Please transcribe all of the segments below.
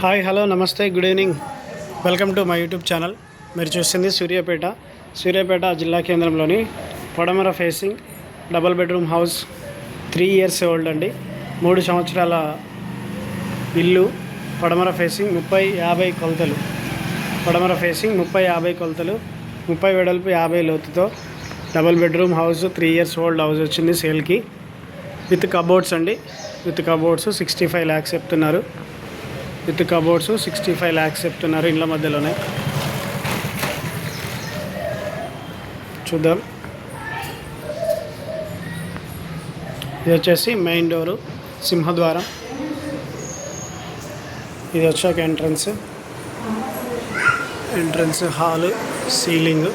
Hi hello నమస్తే good evening. Welcome to my YouTube channel. మీరు చూస్తుంది సూర్యాపేట. సూర్యాపేట జిల్లా కేంద్రంలోని పొడమర facing double bedroom house three years old అండి. మూడు సంవత్సరాల ఇల్లు పడమర ఫేసింగ్ ముప్పై యాభై కొలతలు. పడమర ఫేసింగ్ ముప్పై యాభై కొలతలు ముప్పై వెడల్పు యాభై లోతుతో double bedroom house three years old house వచ్చింది సేల్కి. విత్ కబోర్డ్స్ అండి. With cupboards sixty five lakhs చెప్తున్నారు. With cupboards sixty five lakhs చెప్తున్నారు ఇండ్ల మధ్యలోనే. చూద్దాం. ఇది వచ్చేసి మెయిన్ డోరు సింహద్వారం. ఇది వచ్చాక entrance. Entrance hall ceiling.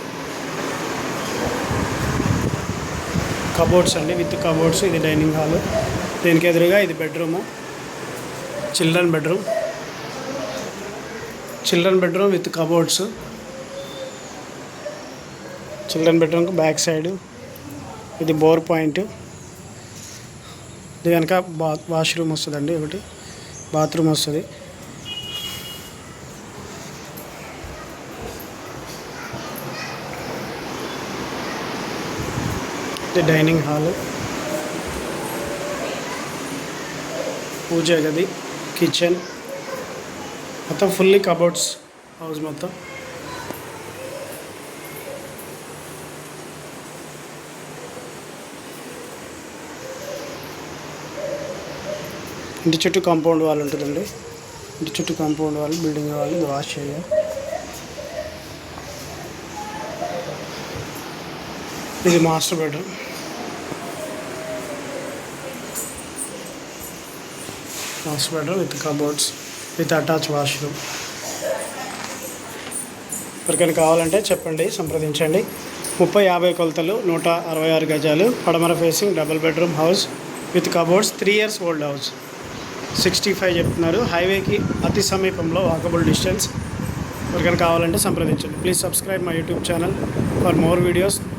Cupboards అండి విత్ కబోర్డ్స్. ఇది డైనింగ్ హాల్. దీనికి ఎదురుగా ఇది bedroom. Children bedroom. Children bedroom with cupboards. Children బెడ్రూమ్కి బ్యాక్ సైడ్ ఇది బోర్ పాయింట్. ఇది కనుక బా వాష్రూమ్ వస్తుందండి ఒకటి. బాత్రూమ్ వస్తుంది. ఇది డైనింగ్ హాల్ పూజ గది కిచెన్ మొత్తం ఫుల్లీ కబోర్డ్స్ హౌస్ మొత్తం. ఇంటి చుట్టూ కాంపౌండ్ వాల్ ఉంటుందండి. ఇంటి చుట్టూ కాంపౌండ్ వాల్ బిల్డింగ్ వాళ్ళు వాష్ చేయాలి ఇది master bedroom. Master bedroom with cupboards with attach washroom. ఎవరికైనా కావాలంటే చెప్పండి సంప్రదించండి. ముప్పై యాభై కొలతలు నూట అరవై ఆరు గజాలు పడమర facing double bedroom house with cupboards three years old house. Sixty five చెప్తున్నారు. హైవేకి అతి సమీపంలో వాకబుల్ డిస్టెన్స్. ఎవరికైనా కావాలంటే సంప్రదించండి. Please subscribe my YouTube channel for more videos.